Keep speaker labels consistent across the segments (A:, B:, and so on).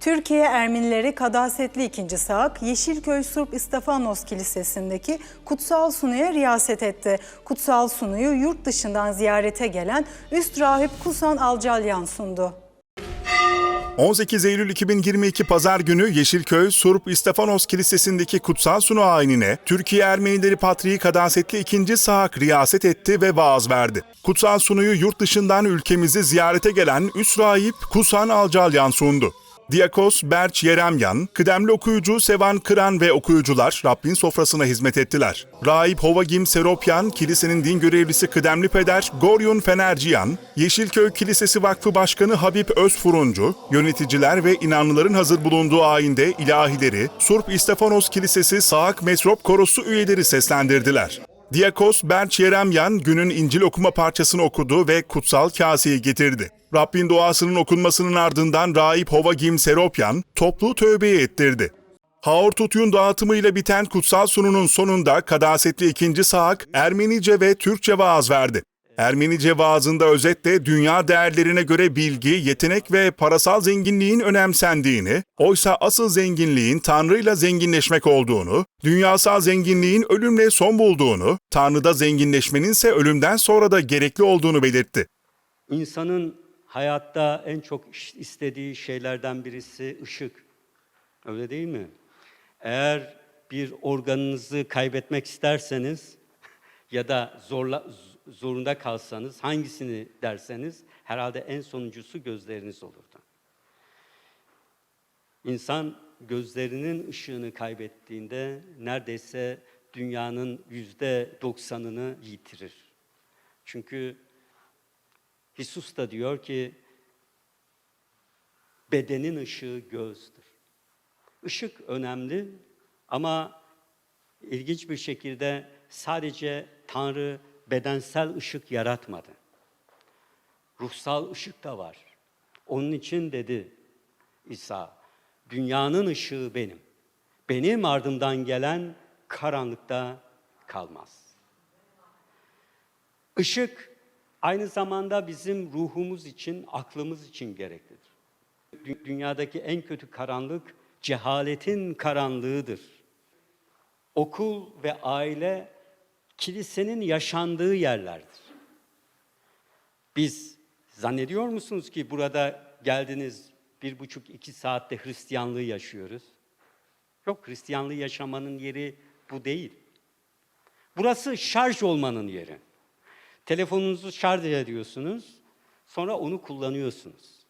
A: Türkiye Ermenileri Kadasetli ikinci Saak, Yeşilköy Surp İstefanos Kilisesi'ndeki kutsal sunuya riyaset etti. Kutsal sunuyu yurt dışından ziyarete gelen Üst Rahip Kusan Alcalyan sundu.
B: 18 Eylül 2022 Pazar günü Yeşilköy Surp İstefanos Kilisesi'ndeki kutsal sunu ayinine Türkiye Ermenileri Patriği Kadasetli 2. Sahak riyaset etti ve vaaz verdi. Kutsal sunuyu yurt dışından ülkemizi ziyarete gelen Üst Rahip Kusan Alcalyan sundu. Diyakos Berç Yeremyan, kıdemli okuyucu Sevan Kıran ve okuyucular Rabbin sofrasına hizmet ettiler. Rahip Hovagim Seropyan, kilisenin din görevlisi kıdemli peder Goryun Fenerciyan, Yeşilköy Kilisesi Vakfı Başkanı Habib Özfuruncu, yöneticiler ve inanlıların hazır bulunduğu ayinde ilahileri, Surp İstefanos Kilisesi Saak Metrop Korosu üyeleri seslendirdiler. Diyakos Berç Yeremyan günün İncil okuma parçasını okudu ve kutsal kaseyi getirdi. Rabbin duasının okunmasının ardından Rahip Hovagim Seropyan toplu tövbeye ettirdi. Haortutyun dağıtımıyla biten kutsal sununun sonunda Kadasetli ikinci Saak Ermenice ve Türkçe vaaz verdi. Ermenice vaazında özetle dünya değerlerine göre bilgi, yetenek ve parasal zenginliğin önemsendiğini, oysa asıl zenginliğin Tanrı'yla zenginleşmek olduğunu, dünyasal zenginliğin ölümle son bulduğunu, Tanrı'da zenginleşmenin ise ölümden sonra da gerekli olduğunu belirtti.
C: İnsanın hayatta en çok istediği şeylerden birisi ışık. Öyle değil mi? Eğer bir organınızı kaybetmek isterseniz ya da zorla, zorunda kalsanız hangisini derseniz herhalde en sonuncusu gözleriniz olurdu. İnsan gözlerinin ışığını kaybettiğinde neredeyse dünyanın yüzde doksanını yitirir. Çünkü Hisus da diyor ki bedenin ışığı gözdür. Işık önemli ama ilginç bir şekilde sadece Tanrı bedensel ışık yaratmadı. Ruhsal ışık da var. Onun için dedi İsa, dünyanın ışığı benim. Benim ardımdan gelen karanlıkta kalmaz. Işık aynı zamanda bizim ruhumuz için, aklımız için gereklidir. Dü- Dünyadaki en kötü karanlık cehaletin karanlığıdır. Okul ve aile kilisenin yaşandığı yerlerdir. Biz zannediyor musunuz ki burada geldiniz bir buçuk iki saatte Hristiyanlığı yaşıyoruz? Yok Hristiyanlığı yaşamanın yeri bu değil. Burası şarj olmanın yeri. Telefonunuzu şarj ediyorsunuz, sonra onu kullanıyorsunuz.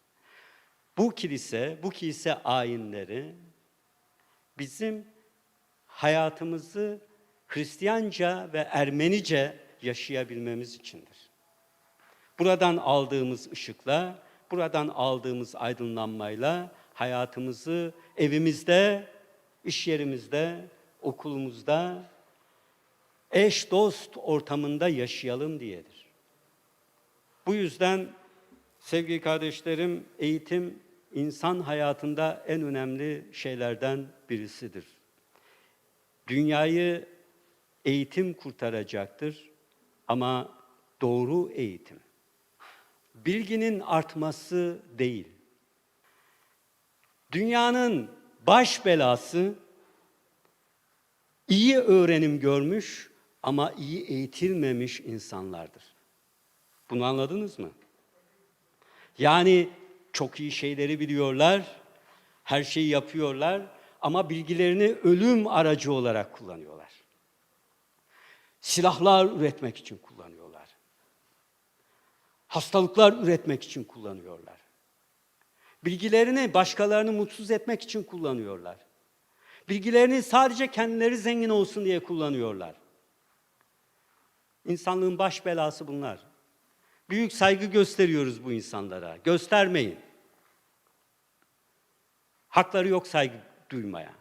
C: Bu kilise, bu kilise ayinleri bizim hayatımızı Hristiyanca ve Ermenice yaşayabilmemiz içindir. Buradan aldığımız ışıkla, buradan aldığımız aydınlanmayla hayatımızı evimizde, iş yerimizde, okulumuzda, eş dost ortamında yaşayalım diyedir. Bu yüzden sevgili kardeşlerim eğitim insan hayatında en önemli şeylerden birisidir. Dünyayı eğitim kurtaracaktır ama doğru eğitim. Bilginin artması değil. Dünyanın baş belası iyi öğrenim görmüş ama iyi eğitilmemiş insanlardır. Bunu anladınız mı? Yani çok iyi şeyleri biliyorlar, her şeyi yapıyorlar ama bilgilerini ölüm aracı olarak kullanıyorlar. Silahlar üretmek için kullanıyorlar. Hastalıklar üretmek için kullanıyorlar. Bilgilerini başkalarını mutsuz etmek için kullanıyorlar. Bilgilerini sadece kendileri zengin olsun diye kullanıyorlar. İnsanlığın baş belası bunlar. Büyük saygı gösteriyoruz bu insanlara. Göstermeyin. Hakları yok saygı duymaya.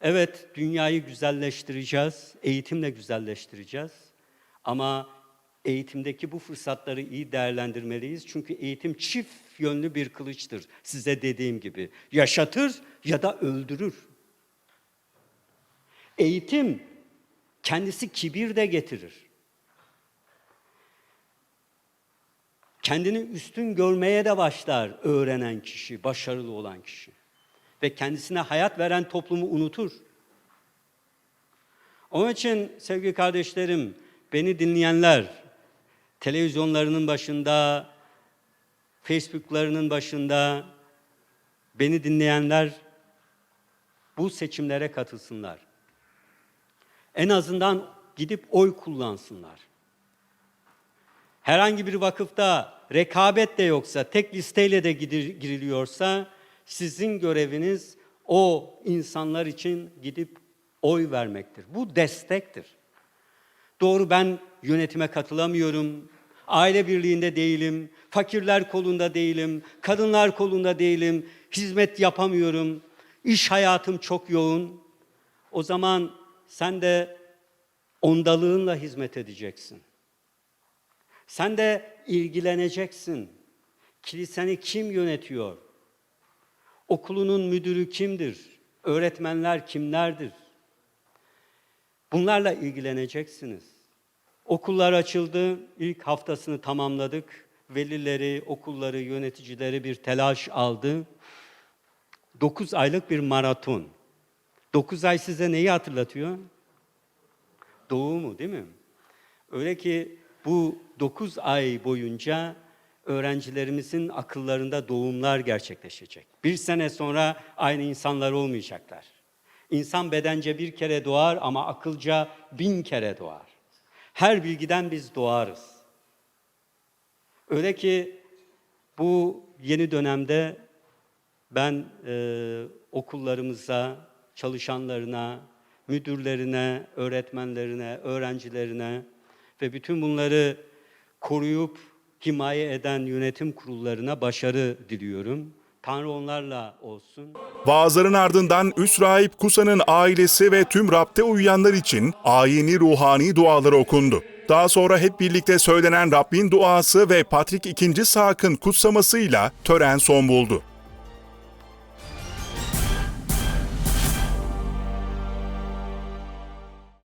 C: Evet, dünyayı güzelleştireceğiz, eğitimle güzelleştireceğiz. Ama eğitimdeki bu fırsatları iyi değerlendirmeliyiz. Çünkü eğitim çift yönlü bir kılıçtır. Size dediğim gibi. Yaşatır ya da öldürür. Eğitim kendisi kibir de getirir. Kendini üstün görmeye de başlar öğrenen kişi, başarılı olan kişi. Ve kendisine hayat veren toplumu unutur. Onun için sevgili kardeşlerim, beni dinleyenler, televizyonlarının başında, Facebook'larının başında, beni dinleyenler bu seçimlere katılsınlar. En azından gidip oy kullansınlar. Herhangi bir vakıfta rekabet de yoksa, tek listeyle de giriliyorsa sizin göreviniz o insanlar için gidip oy vermektir. Bu destektir. Doğru ben yönetime katılamıyorum. Aile birliğinde değilim. Fakirler kolunda değilim. Kadınlar kolunda değilim. Hizmet yapamıyorum. İş hayatım çok yoğun. O zaman sen de ondalığınla hizmet edeceksin. Sen de ilgileneceksin. Kiliseni kim yönetiyor? Okulunun müdürü kimdir? Öğretmenler kimlerdir? Bunlarla ilgileneceksiniz. Okullar açıldı, ilk haftasını tamamladık. Velileri, okulları, yöneticileri bir telaş aldı. 9 aylık bir maraton. 9 ay size neyi hatırlatıyor? Doğumu değil mi? Öyle ki bu 9 ay boyunca öğrencilerimizin akıllarında doğumlar gerçekleşecek. Bir sene sonra aynı insanlar olmayacaklar. İnsan bedence bir kere doğar ama akılca bin kere doğar. Her bilgiden biz doğarız. Öyle ki bu yeni dönemde ben e, okullarımıza, çalışanlarına, müdürlerine, öğretmenlerine, öğrencilerine ve bütün bunları koruyup himaye eden yönetim kurullarına başarı diliyorum. Tanrı onlarla olsun.
B: Vaazların ardından Üst Rahip Kusa'nın ailesi ve tüm rapte uyuyanlar için ayini ruhani duaları okundu. Daha sonra hep birlikte söylenen Rabbin duası ve Patrik II. Sak'ın kutsamasıyla tören son buldu.